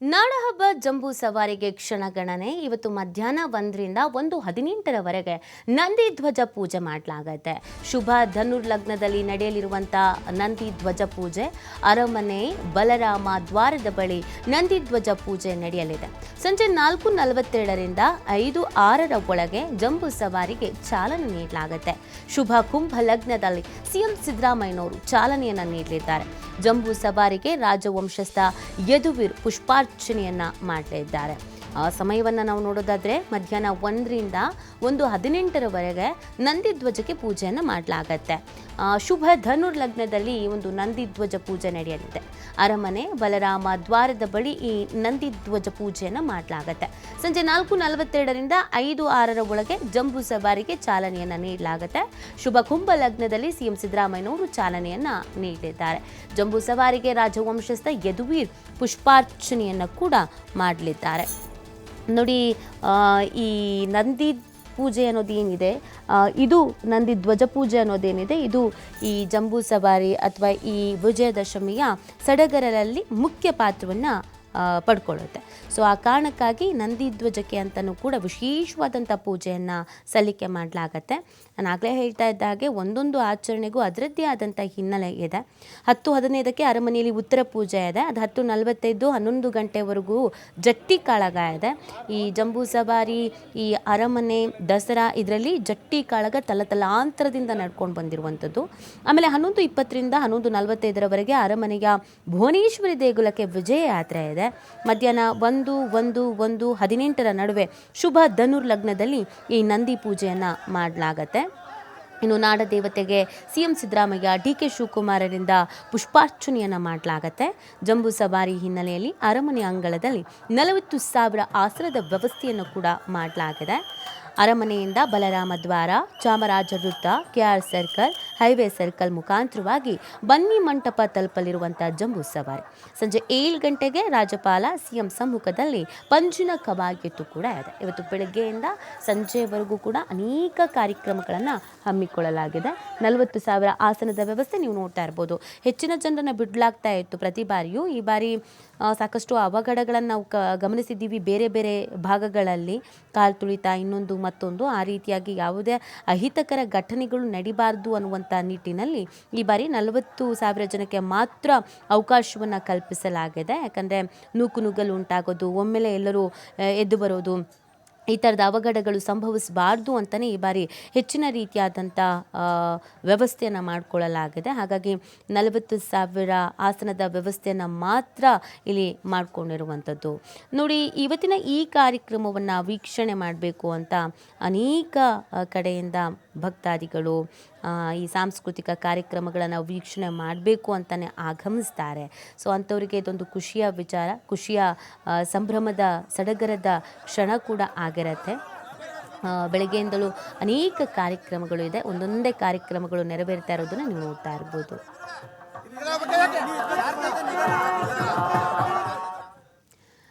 ನಾಡಹಬ್ಬ ಜಂಬೂ ಸವಾರಿಗೆ ಕ್ಷಣಗಣನೆ ಇವತ್ತು ಮಧ್ಯಾಹ್ನ ಒಂದರಿಂದ ಒಂದು ಹದಿನೆಂಟರವರೆಗೆ ನಂದಿ ಧ್ವಜ ಪೂಜೆ ಮಾಡಲಾಗತ್ತೆ. ಶುಭ ಧನುರ್ ಲಗ್ನದಲ್ಲಿ ನಡೆಯಲಿರುವಂಥ ನಂದಿ ಧ್ವಜ ಪೂಜೆ. ಅರಮನೆ, ಬಲರಾಮ ದ್ವಾರದ ಬಳಿ ನಂದಿ ಧ್ವಜ ಪೂಜೆ ನಡೆಯಲಿದೆ. ಸಂಜೆ ನಾಲ್ಕು ನಲವತ್ತೆರಡರಿಂದ ಐದು ಆರರ ಒಳಗೆ ಜಂಬೂ ಸವಾರಿಗೆ ಚಾಲನೆ ನೀಡಲಾಗುತ್ತೆ. ಶುಭ ಕುಂಭ ಲಗ್ನದಲ್ಲಿ ಸಿಎಂ ಸಿದ್ದರಾಮಯ್ಯನವರು ಚಾಲನೆಯನ್ನು ನೀಡಲಿದ್ದಾರೆ. ಜಂಬೂ ಸವಾರಿಗೆ ರಾಜವಂಶಸ್ಥ ಯದುವೀರ್ ಪುಷ್ಪಾರ್ಚನೆಯನ್ನ ಮಾಡಲಿದ್ದಾರೆ ಆ ಸಮಯವನ್ನು ನಾವು ನೋಡೋದಾದರೆ ಮಧ್ಯಾಹ್ನ ಒಂದರಿಂದ ಒಂದು ಹದಿನೆಂಟರವರೆಗೆ ನಂದಿ ಧ್ವಜಕ್ಕೆ ಪೂಜೆಯನ್ನು ಮಾಡಲಾಗತ್ತೆ. ಶುಭ ಧನುರ್ ಲಗ್ನದಲ್ಲಿ ಒಂದು ನಂದಿ ಧ್ವಜ ಪೂಜೆ ನಡೆಯಲಿದೆ. ಅರಮನೆ, ಬಲರಾಮ ದ್ವಾರದ ಬಳಿ ಈ ನಂದಿ ಧ್ವಜ ಪೂಜೆಯನ್ನು ಮಾಡಲಾಗತ್ತೆ. ಸಂಜೆ ನಾಲ್ಕು ನಲವತ್ತೆರಡರಿಂದ ಐದು ಆರರ ಒಳಗೆ ಜಂಬೂ ಸವಾರಿಗೆ ಚಾಲನೆಯನ್ನು ನೀಡಲಾಗುತ್ತೆ. ಶುಭ ಕುಂಭ ಲಗ್ನದಲ್ಲಿ ಸಿಎಂ ಸಿದ್ದರಾಮಯ್ಯನವರು ಚಾಲನೆಯನ್ನು ನೀಡಿದ್ದಾರೆ. ಜಂಬೂ ಸವಾರಿಗೆ ರಾಜವಂಶಸ್ಥ ಯದುವೀರ್ ಪುಷ್ಪಾರ್ಚನೆಯನ್ನು ಕೂಡ ಮಾಡಲಿದ್ದಾರೆ. ನೋಡಿ ಈ ನಂದಿ ಪೂಜೆ ಅನ್ನೋದೇನಿದೆ ಇದು ನಂದಿ ಧ್ವಜ ಪೂಜೆ ಅನ್ನೋದೇನಿದೆ, ಇದು ಈ ಜಂಬೂ ಸವಾರಿ ಅಥವಾ ಈ ವಿಜಯದಶಮಿಯ ಸಡಗರರಲ್ಲಿ ಮುಖ್ಯ ಪಾತ್ರವನ್ನು ಪಡ್ಕೊಳ್ಳುತ್ತೆ. ಸೊ ಆ ಕಾರಣಕ್ಕಾಗಿ ನಂದಿ ಧ್ವಜಕ್ಕೆ ಅಂತಲೂ ಕೂಡ ವಿಶೇಷವಾದಂಥ ಪೂಜೆಯನ್ನು ಸಲ್ಲಿಕೆ ಮಾಡಲಾಗತ್ತೆ. ನಾನು ಆಗಲೇ ಹೇಳ್ತಾ ಇದ್ದ ಹಾಗೆ ಒಂದೊಂದು ಆಚರಣೆಗೂ ಅದರದ್ದೇ ಆದಂಥ ಹಿನ್ನೆಲೆ ಇದೆ. ಹತ್ತು ಹದಿನೈದಕ್ಕೆ ಅರಮನೆಯಲ್ಲಿ ಉತ್ತರ ಪೂಜೆ ಇದೆ. ಅದು ಹತ್ತು ನಲವತ್ತೈದು ಹನ್ನೊಂದು ಗಂಟೆವರೆಗೂ ಜಟ್ಟಿ ಕಾಳಗ ಇದೆ. ಈ ಜಂಬೂ ಸವಾರಿ, ಈ ಅರಮನೆ, ದಸರಾ ಇದರಲ್ಲಿ ಜಟ್ಟಿ ಕಾಳಗ ತಲತಲಾಂತರದಿಂದ ನಡ್ಕೊಂಡು ಬಂದಿರುವಂಥದ್ದು. ಆಮೇಲೆ ಹನ್ನೊಂದು ಇಪ್ಪತ್ತರಿಂದ ಹನ್ನೊಂದು ನಲವತ್ತೈದರವರೆಗೆ ಅರಮನೆಯ ಭುವನೇಶ್ವರಿ ದೇಗುಲಕ್ಕೆ ವಿಜಯ ಯಾತ್ರೆ ಇದೆ. ಮಧ್ಯಾಹ್ನ ಒಂದು ಒಂದು ಒಂದು, ಹದಿನೆಂಟರ ನಡುವೆ ಶುಭ ಧನುರ್ ಲಗ್ನದಲ್ಲಿ ಈ ನಂದಿ ಪೂಜೆಯನ್ನು ಮಾಡಲಾಗತ್ತೆ. ಇನ್ನು ನಾಡ ದೇವತೆಗೆ C M Siddaramaiah D K ಶಿವಕುಮಾರರಿಂದ ಪುಷ್ಪಾರ್ಚನೆಯನ್ನು ಮಾಡಲಾಗತ್ತೆ. ಜಂಬೂ ಸವಾರಿ ಹಿನ್ನೆಲೆಯಲ್ಲಿ ಅರಮನೆ ಅಂಗಳದಲ್ಲಿ ನಲವತ್ತು ಸಾವಿರ ಆಸನದ ವ್ಯವಸ್ಥೆಯನ್ನು ಕೂಡ ಮಾಡಲಾಗಿದೆ. ಅರಮನೆಯಿಂದ ಬಲರಾಮ ದ್ವಾರ, ಚಾಮರಾಜ ವೃತ್ತ, ಕೆಆರ್ ಸರ್ಕಲ್, ಹೈವೇ ಸರ್ಕಲ್ ಮುಖಾಂತರವಾಗಿ ಬನ್ನಿ ಮಂಟಪ ತಲುಪಲಿರುವಂತಹ ಜಂಬೂ ಸವಾರಿ. ಸಂಜೆ ಏಳು ಗಂಟೆಗೆ ರಾಜ್ಯಪಾಲ ಸಿಎಂ ಸಮ್ಮುಖದಲ್ಲಿ ಪಂಜಿನ ಕವಾಯತು ಕೂಡ ಇದೆ. ಇವತ್ತು ಬೆಳಗ್ಗೆಯಿಂದ ಸಂಜೆವರೆಗೂ ಕೂಡ ಅನೇಕ ಕಾರ್ಯಕ್ರಮಗಳನ್ನು ಹಮ್ಮಿಕೊಳ್ಳಲಾಗಿದೆ. ನಲವತ್ತು ಸಾವಿರ ಆಸನದ ವ್ಯವಸ್ಥೆ ನೀವು ನೋಡ್ತಾ ಇರ್ಬೋದು. ಹೆಚ್ಚಿನ ಜನರನ್ನು ಬಿಡಲಾಗ್ತಾ ಇತ್ತು ಪ್ರತಿ ಬಾರಿಯೂ. ಈ ಬಾರಿ ಸಾಕಷ್ಟು ಅವಘಡಗಳನ್ನು ನಾವು ಗಮನಿಸಿದ್ದೀವಿ. ಬೇರೆ ಬೇರೆ ಭಾಗಗಳಲ್ಲಿ ಕಾಲು ತುಳಿತ ಇನ್ನೊಂದು ಮತ್ತೊಂದು, ಆ ರೀತಿಯಾಗಿ ಯಾವುದೇ ಅಹಿತಕರ ಘಟನೆಗಳು ನಡಿಬಾರ್ದು ಅನ್ನುವಂಥ ನಿಟ್ಟಿನಲ್ಲಿ ಈ ಬಾರಿ ನಲವತ್ತು ಸಾವಿರ ಜನಕ್ಕೆ ಮಾತ್ರ ಅವಕಾಶವನ್ನು ಕಲ್ಪಿಸಲಾಗಿದೆ. ಯಾಕಂದರೆ ನೂಕು ನುಗ್ಗಲು ಉಂಟಾಗೋದು, ಒಮ್ಮೆಲೆ ಎಲ್ಲರೂ ಎದ್ದು ಬರೋದು ಈ ಥರದ ಅವಘಡಗಳು ಸಂಭವಿಸಬಾರ್ದು ಅಂತಲೇ ಈ ಬಾರಿ ಹೆಚ್ಚಿನ ರೀತಿಯಾದಂಥ ವ್ಯವಸ್ಥೆಯನ್ನು ಮಾಡಿಕೊಳ್ಳಲಾಗಿದೆ. ಹಾಗಾಗಿ ನಲವತ್ತು ಸಾವಿರ ಆಸನದ ವ್ಯವಸ್ಥೆಯನ್ನು ಮಾತ್ರ ಇಲ್ಲಿ ಮಾಡಿಕೊಂಡಿರುವಂಥದ್ದು. ನೋಡಿ, ಇವತ್ತಿನ ಈ ಕಾರ್ಯಕ್ರಮವನ್ನು ವೀಕ್ಷಣೆ ಮಾಡಬೇಕು ಅಂತ ಅನೇಕ ಕಡೆಯಿಂದ ಭಕ್ತಾದಿಗಳು ಈ ಸಾಂಸ್ಕೃತಿಕ ಕಾರ್ಯಕ್ರಮಗಳನ್ನು ವೀಕ್ಷಣೆ ಮಾಡಬೇಕು ಅಂತಲೇ ಆಗಮಿಸ್ತಾರೆ. ಸೊ ಅಂಥವರಿಗೆ ಇದೊಂದು ಖುಷಿಯ ವಿಚಾರ, ಖುಷಿಯ ಸಂಭ್ರಮದ, ಸಡಗರದ ಕ್ಷಣ ಕೂಡ ಆಗಿರತ್ತೆ. ಬೆಳಗ್ಗೆಯಿಂದಲೂ ಅನೇಕ ಕಾರ್ಯಕ್ರಮಗಳು ಇದೆ. ಒಂದೊಂದೇ ಕಾರ್ಯಕ್ರಮಗಳು ನೆರವೇರ್ತಾ ಇರೋದನ್ನು ನೀವು ನೋಡ್ತಾ ಇರ್ಬೋದು.